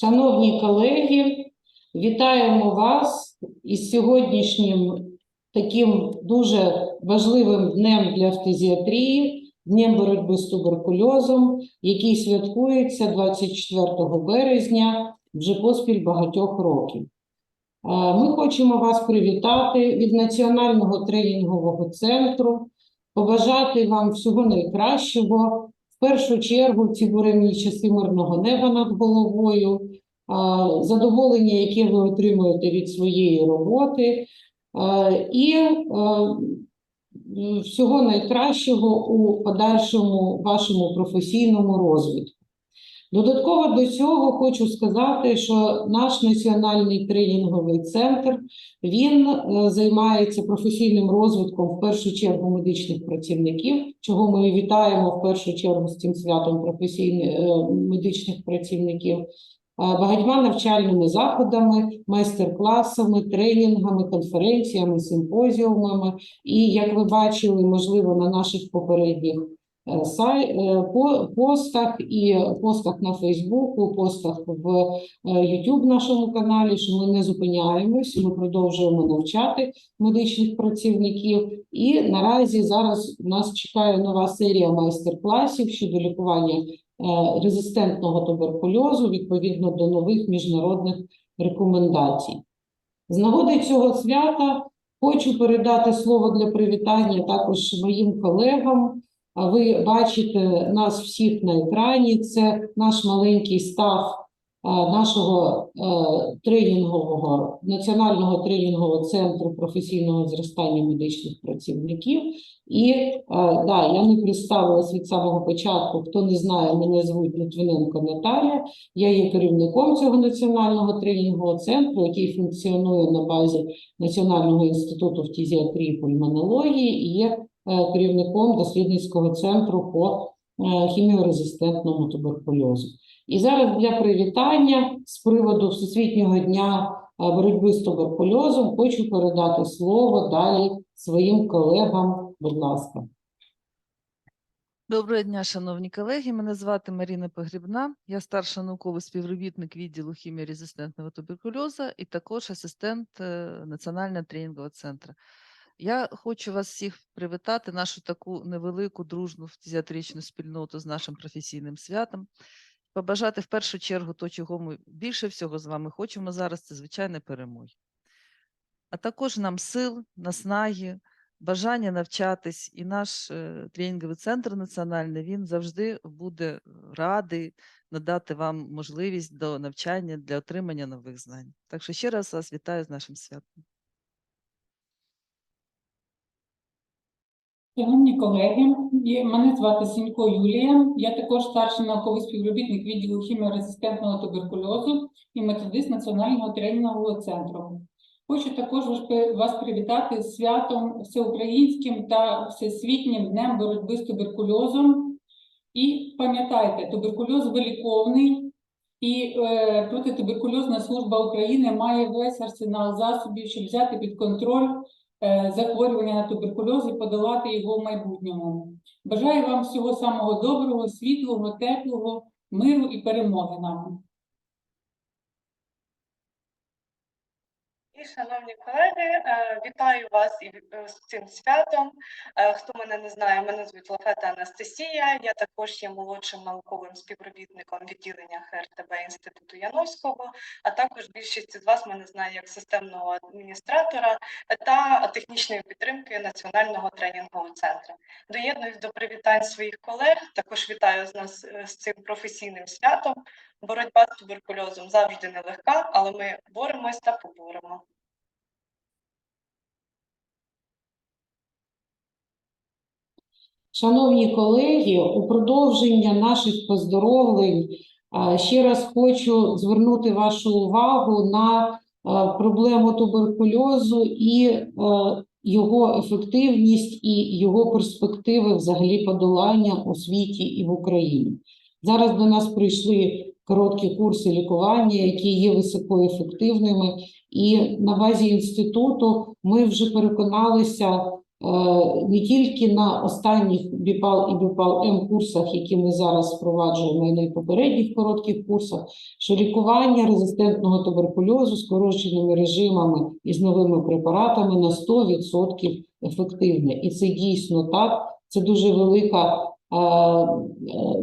Шановні колеги, вітаємо вас із сьогоднішнім таким дуже важливим днем для фтизіатрії, Днем боротьби з туберкульозом, який святкується 24 березня вже поспіль багатьох років. Е, Ми хочемо вас привітати від Національного тренінгового центру, побажати вам всього найкращого. Першу чергу ці буремні часи мирного неба над головою, задоволення, яке ви отримуєте від своєї роботи, і всього найкращого у подальшому вашому професійному розвитку. Додатково до цього хочу сказати, що наш національний тренінговий центр він е, займається професійним розвитком в першу чергу медичних працівників, чого ми вітаємо в першу чергу з цим святом професійних е, медичних працівників, е, багатьма навчальними заходами, майстер-класами, тренінгами, конференціями, симпозіумами. І як ви бачили, можливо, на наших попередніх сай, е, по- постах і постах на Фейсбуку, постах в е, YouTube нашому каналі, що ми не зупиняємось, ми продовжуємо навчати медичних працівників. І наразі зараз нас чекає нова серія майстер-класів щодо лікування е, резистентного туберкульозу відповідно до нових міжнародних рекомендацій. З нагоди цього свята хочу передати слово для привітання також моїм колегам. А Ви бачите нас всіх на екрані. Це наш маленький став нашого е, тренінгового національного тренінгового центру професійного зростання медичних працівників. І е, да, я не представилась від самого початку. Хто не знає, мене звуть Литвиненко Наталія. Я є керівником цього національного тренінгового центру, який функціонує на базі Національного інституту фтизіатрії і пульмонології, і є е, керівником дослідницького центру по е, хіміорезистентному туберкульозу. І зараз для привітання з приводу Всесвітнього дня е, боротьби з туберкульозом хочу передати слово далі своїм колегам. Будь ласка. Доброго дня, шановні колеги. Мене звати Маріна Погрібна. Я старша науковий співробітник відділу хіміорезистентного туберкульозу і також асистент е, Національного тренінгового центру. Я хочу вас всіх привітати, нашу таку невелику дружну фтизіатричну спільноту з нашим професійним святом. Побажати в першу чергу то, чого ми більше всього з вами хочемо зараз, це звичайно перемоги. А також нам сил, наснаги, бажання навчатись, і наш е, тренінговий центр національний він завжди буде радий надати вам можливість до навчання для отримання нових знань. Так що ще раз вас вітаю з нашим святом. Шановні колеги, мене звати Сінько Юлія. Я також старший науковий співробітник відділу хіміорезистентного туберкульозу і методист Національного тренінгового центру. Хочу також вас привітати з святом всеукраїнським та всесвітнім днем боротьби з туберкульозом. І пам'ятайте, туберкульоз виліковний, і е, протитуберкульозна служба України має весь арсенал засобів, щоб взяти під контроль захворювання на туберкульоз і подолати його в майбутньому. Бажаю вам всього самого доброго, світлого, теплого, миру і перемоги нам. І, шановні колеги, е, вітаю вас і е, з цим святом. Е, Хто мене не знає, мене звуть Лафета Анастасія. Я також є молодшим науковим співробітником відділення ХРТБ Інституту Яновського, а також більшість із вас мене знає як системного адміністратора та технічної підтримки Національного тренінгового центру. Доєднуюсь до привітань своїх колег. Також вітаю з нас з цим професійним святом. Боротьба з туберкульозом завжди нелегка, але ми боремось та поборемо. Шановні колеги, у продовження наших поздоровлень ще раз хочу звернути вашу увагу на проблему туберкульозу і його ефективність і його перспективи взагалі подолання у світі і в Україні. Зараз до нас прийшли короткі курси лікування, які є високоефективними, і на базі інституту ми вже переконалися не тільки на останніх БІПАЛ і БІПАЛ-М курсах, які ми зараз впроваджуємо, і на попередніх коротких курсах, що лікування резистентного туберкульозу скороченими режимами і з новими препаратами на 100% ефективне. І це дійсно так. Це дуже велика е, е,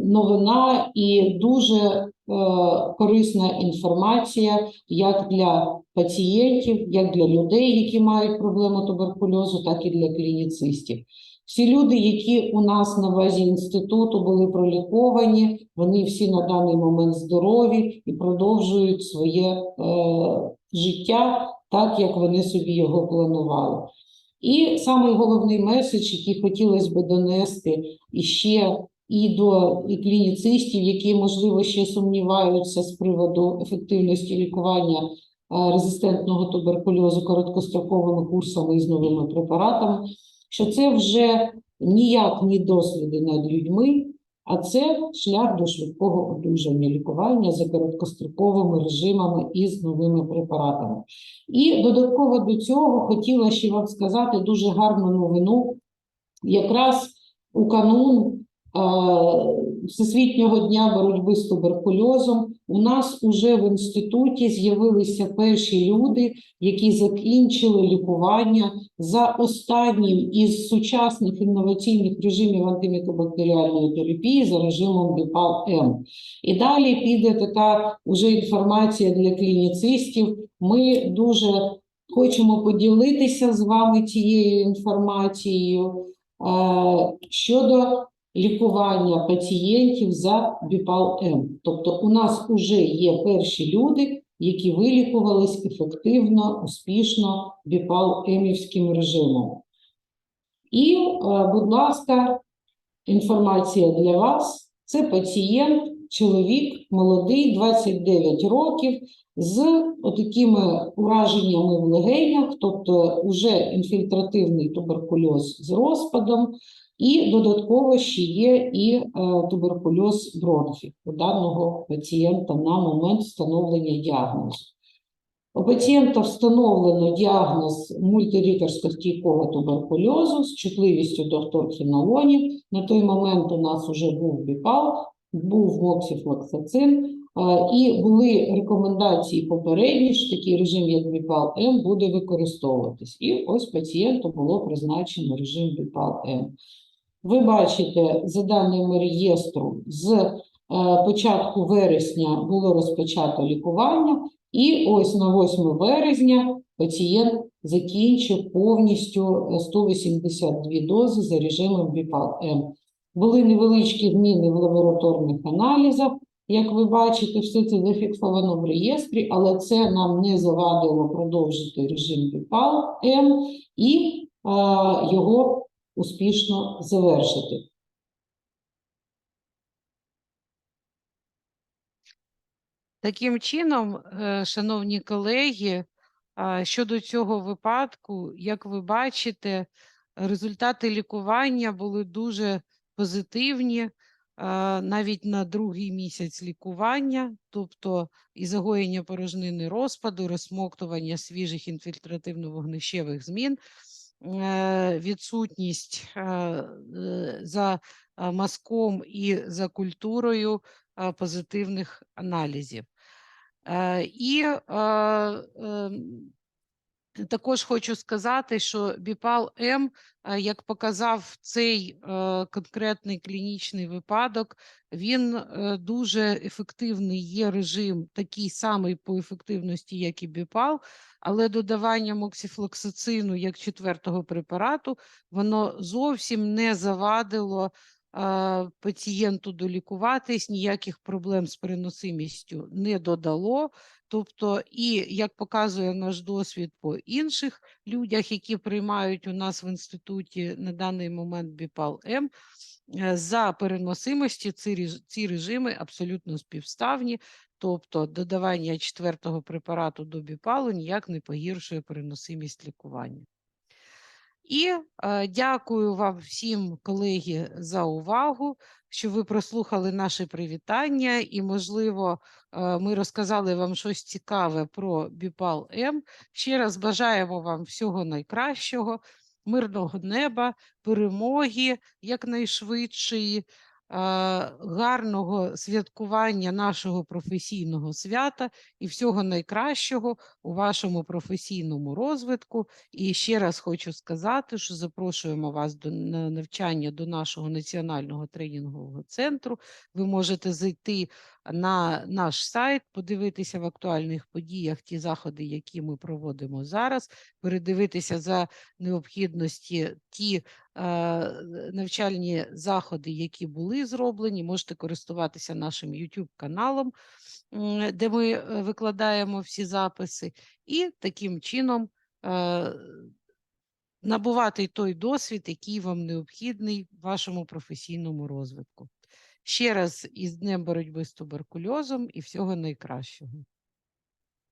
новина і дуже е, корисна інформація як для пацієнтів, як для людей, які мають проблему туберкульозу, так і для клініцистів. Всі люди, які у нас на базі інституту були проліковані, вони всі на даний момент здорові і продовжують своє е, життя так, як вони собі його планували. І самий головний меседж, який хотілося б донести іще і до і клініцистів, які, можливо, ще сумніваються з приводу ефективності лікування е, резистентного туберкульозу короткостроковими курсами і з новими препаратами, що це вже ніяк не досліди над людьми, а це шлях до швидкого одужання лікування за короткостроковими режимами і з новими препаратами. І додатково до цього хотіла ще вам сказати дуже гарну новину. Якраз у канун Всесвітнього дня боротьби з туберкульозом у нас уже в інституті з'явилися перші люди, які закінчили лікування за останнім із сучасних інноваційних режимів антимікобактеріальної терапії за режимом БІПАЛ-М. І далі піде така вже інформація для клініцистів. Ми дуже хочемо поділитися з вами цією інформацією е, щодо лікування пацієнтів за БІПАЛ-М. Тобто у нас вже є перші люди, які вилікувались ефективно, успішно БІПАЛ-Емівським режимом. І, е, будь ласка, інформація для вас. Це пацієнт, чоловік, молодий, 29 років, з отакими ураженнями в легенях, тобто уже інфільтративний туберкульоз з розпадом, і додатково ще є і е, туберкульоз бронхів у даного пацієнта на момент встановлення діагнозу. У пацієнта встановлено діагноз мультирікарсько-стійкого туберкульозу з чутливістю до вторхінолонів. На той момент у нас вже був біпал, був моксіфлоксацин, е, і були рекомендації попередні, що такий режим, як біпал-М, буде використовуватись. І ось пацієнту було призначено режим біпал-М. Ви бачите, за даними реєстру, з е, початку вересня було розпочато лікування, і ось на 8 березня пацієнт закінчив повністю е, 182 дози за режимом БІПАЛ-М. Були невеличкі зміни в лабораторних аналізах. Як ви бачите, все це зафіксовано в реєстрі, але це нам не завадило продовжити режим БІПАЛ-М і е, його успішно завершити. Таким чином, е, шановні колеги, щодо цього випадку, як ви бачите, результати лікування були дуже позитивні навіть на другий місяць лікування, тобто і загоєння порожнини розпаду, розсмоктування свіжих інфільтративно-вогнищевих змін, е, відсутність е, е, за мазком і за культурою позитивних аналізів. Е, І е, ем, також хочу сказати, що БІПАЛ-М, е, як показав цей е, конкретний клінічний випадок, він е, дуже ефективний є режим, такий самий по ефективності, як і БІПАЛ, але додаванням оксифлоксацину як четвертого препарату, воно зовсім не завадило пацієнту долікуватись, ніяких проблем з переносимістю не додало. Тобто, і як показує наш досвід по інших людях, які приймають у нас в інституті на даний момент БІПАЛ-М, е, за переносимості ці режими абсолютно співставні, тобто додавання четвертого препарату до біпалу ніяк не погіршує переносимість лікування. І е, дякую вам всім, колеги, за увагу, що ви прослухали наше привітання, і, можливо, е, ми розказали вам щось цікаве про Біпал М. Ще раз бажаємо вам всього найкращого. мирного неба, перемоги якнайшвидшої, гарного святкування нашого професійного свята і всього найкращого у вашому професійному розвитку. І ще раз хочу сказати, що запрошуємо вас до навчання до нашого національного тренінгового центру. Ви можете зайти на наш сайт, подивитися в актуальних подіях ті заходи, які ми проводимо зараз, передивитися за необхідності ті е, навчальні заходи, які були зроблені. Можете користуватися нашим YouTube каналом, де ми е, викладаємо всі записи, і таким чином е, набувати той досвід, який вам необхідний в вашому професійному розвитку. Ще раз із Днем боротьби з туберкульозом і всього найкращого.